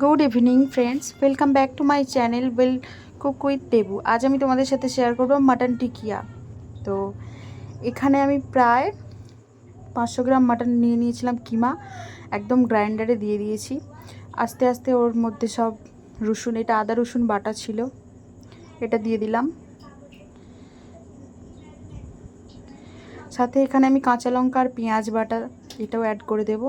Good evening friends welcome back to my channel well cook with Debu আজ আমি তোমাদের সাথে শেয়ার করব মাটন টিকিয়া তো এখানে আমি প্রায় পাঁচশো গ্রাম মাটন নিয়ে নিয়েছিলাম কিমা। একদম গ্রাইন্ডারে দিয়ে দিয়েছি। আস্তে আস্তে ওর মধ্যে সব রসুন, এটা আদা রসুন বাটা ছিল, এটা দিয়ে দিলাম। সাথে এখানে আমি কাঁচা লঙ্কা আর পেঁয়াজ বাটা, এটাও অ্যাড করে দেবো।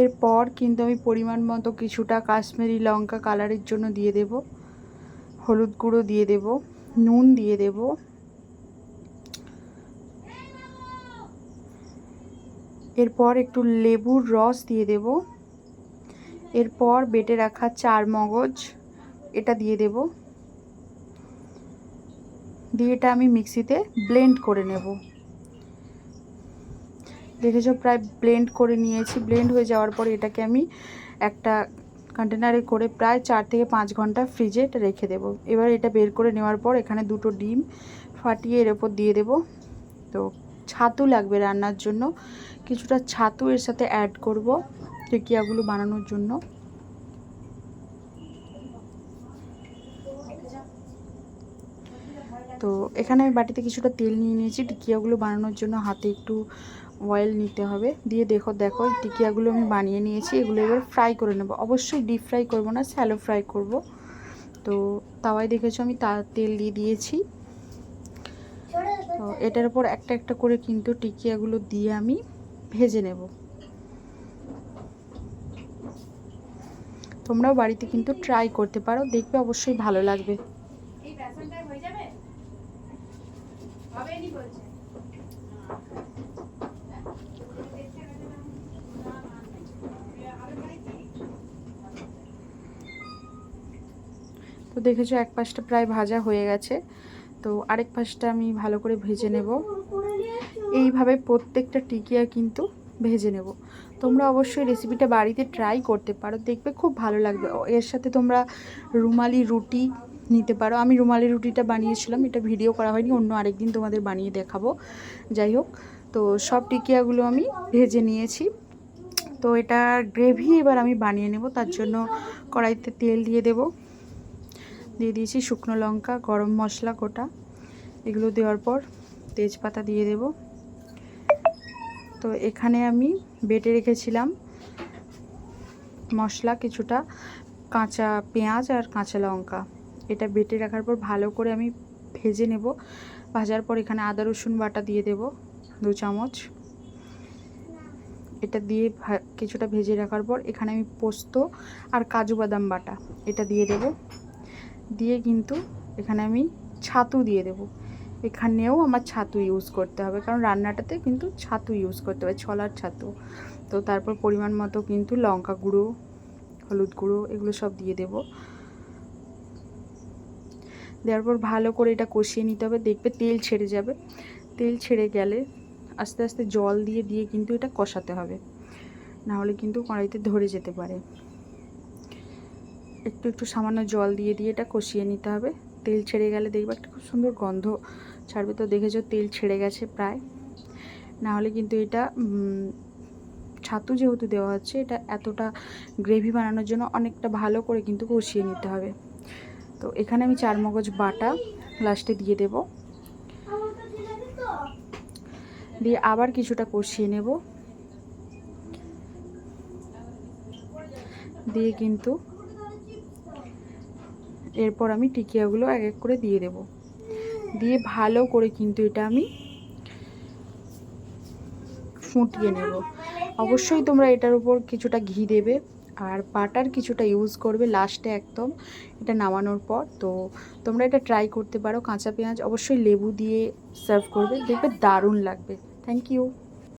এরপর কিন্তু আমি পরিমাণ মতো কিছুটা কাশ্মীরি লঙ্কা কালারের জন্য দিয়ে দেব, হলুদ গুঁড়ো দিয়ে দেব, নুন দিয়ে দেব। এরপর একটু লেবুর রস দিয়ে দেব। এরপর বেটে রাখা চার মগজ এটা দিয়ে দেব। দিয়ে এটা আমি মিক্সিতে ব্লেন্ড করে নেব। দেখেছ, প্রায় ব্লেন্ড করে নিয়েছি। ব্লেন্ড হয়ে যাওয়ার পর এটাকে আমি একটা কন্টেনারে করে প্রায় চার থেকে পাঁচ ঘণ্টা ফ্রিজে এটা রেখে দেবো। এবার এটা বের করে নেওয়ার পর এখানে দুটো ডিম ফাটিয়ে এর ওপর দিয়ে দেব। তো ছাতু লাগবে রান্নার জন্য। কিছুটা ছাতু এর সাথে অ্যাড করব টিকিয়াগুলো বানানোর জন্য। তো এখানে আমি বাটিতে কিছুটা তেল নিয়ে নিয়েছি। টিকিয়াগুলো বানানোর জন্য হাতে একটু অয়েল নিতে হবে। দিয়ে দেখো দেখো, এই টিকিয়াগুলো আমি বানিয়ে নিয়েছি। এগুলো এবার ফ্রাই করে নেব। অবশ্যই ডিপ ফ্রাই করব না স্যালো ফ্রাই করব। তো তাওয়ায় দেখেছ আমি তা, তেল দিয়ে দিয়েছি। তো এটার উপর একটা একটা করে কিন্তু টিকিয়াগুলো দিয়ে আমি ভেজে নেব। তোমরাও বাড়িতে কিন্তু ট্রাই করতে পারো। দেখবে অবশ্যই ভালো লাগবে। তো দেখেছ এক পাশটা প্রায় ভাজা হয়ে গেছে। তো আরেক পাশটা আমি ভালো করে ভেজে নেব। এইভাবে প্রত্যেকটা টিকিয়া কিন্তু ভেজে নেব। তোমরা অবশ্যই রেসিপিটা বাড়িতে ট্রাই করতে পারো। দেখবে খুব ভালো লাগবে। এর সাথে তোমরা রুমালি রুটি নিতে পারো। আমি রুমালি রুটিটা বানিয়েছিলাম। এটা ভিডিও করা হয়নি। অন্য আরেকদিন তোমাদের বানিয়ে দেখাবো। যাই হোক, তো সব টিকিয়াগুলো আমি ভেজে নিয়েছি। তো এটা গ্রেভি এবার আমি বানিয়ে নেব। তার জন্য কড়াইতে তেল দিয়ে দেবো। দিয়ে দিয়েছি শুকনো লঙ্কা, গরম মশলা গোটা। এগুলো দেওয়ার পর তেজপাতা দিয়ে দেব। তো এখানে আমি বেটে রেখেছিলাম মশলা কিছুটা, কাঁচা পেঁয়াজ আর কাঁচা লঙ্কা। এটা বেটে রাখার পর ভালো করে আমি ভেজে নেব। ভাজার পর এখানে আদা, রসুন বাটা দিয়ে দেব দু চামচ। এটা দিয়ে কিছুটা ভেজে রাখার পর এখানে আমি পোস্ত আর কাজু বাদাম বাটা, এটা দিয়ে দেবো। দিয়ে কিন্তু এখানে আমি ছাতু দিয়ে দেব। এখানেও আমার ছাতু ইউজ করতে হবে, কারণ রান্নাটাতে কিন্তু ছাতু ইউজ করতে হবে, ছলার ছাতু। তো তারপর পরিমাণ মতো কিন্তু লঙ্কা গুঁড়ো, হলুদ গুঁড়ো এগুলো সব দিয়ে দেব। দেওয়ার পর ভালো করে এটা কষিয়ে নিতে হবে, দেখবে তেল ছেড়ে যাবে। তেল ছেড়ে গেলে আস্তে আস্তে জল দিয়ে দিয়ে কিন্তু এটা কষাতে হবে। নাহলে কিন্তু কড়াইতে ধরে যেতে পারে। একটু একটু সামান্য জল দিয়ে দিয়ে এটা কষিয়ে নিতে হবে। তেল ছেড়ে গেলে দেখবে একটা খুব সুন্দর গন্ধ ছাড়বে। তো দেখেছ তেল ছেড়ে গেছে প্রায়। না হলে কিন্তু এটা ছাতু যেহেতু দেওয়া হচ্ছে, এটা এতটা গ্রেভি বানানোর জন্য অনেকটা ভালো করে কিন্তু কষিয়ে নিতে হবে। তো এখানে আমি চার মগজ বাটা লাস্টে দিয়ে দেব। দিয়ে আবার কিছুটা কষিয়ে নেব। দিয়ে কিন্তু এরপর আমি টিকিয়াগুলো এক এক করে দিয়ে দেব। দিয়ে ভালো করে কিন্তু এটা আমি ফুটিয়ে নেব। অবশ্যই তোমরা এটার উপর কিছুটা ঘি দেবে আর বাটার কিছুটা ইউজ করবে লাস্টে একদম এটা নামানোর পর। তো তোমরা এটা ট্রাই করতে পারো। কাঁচা পেঁয়াজ অবশ্যই লেবু দিয়ে সার্ভ করবে। দেখবে দারুণ লাগবে। Thank you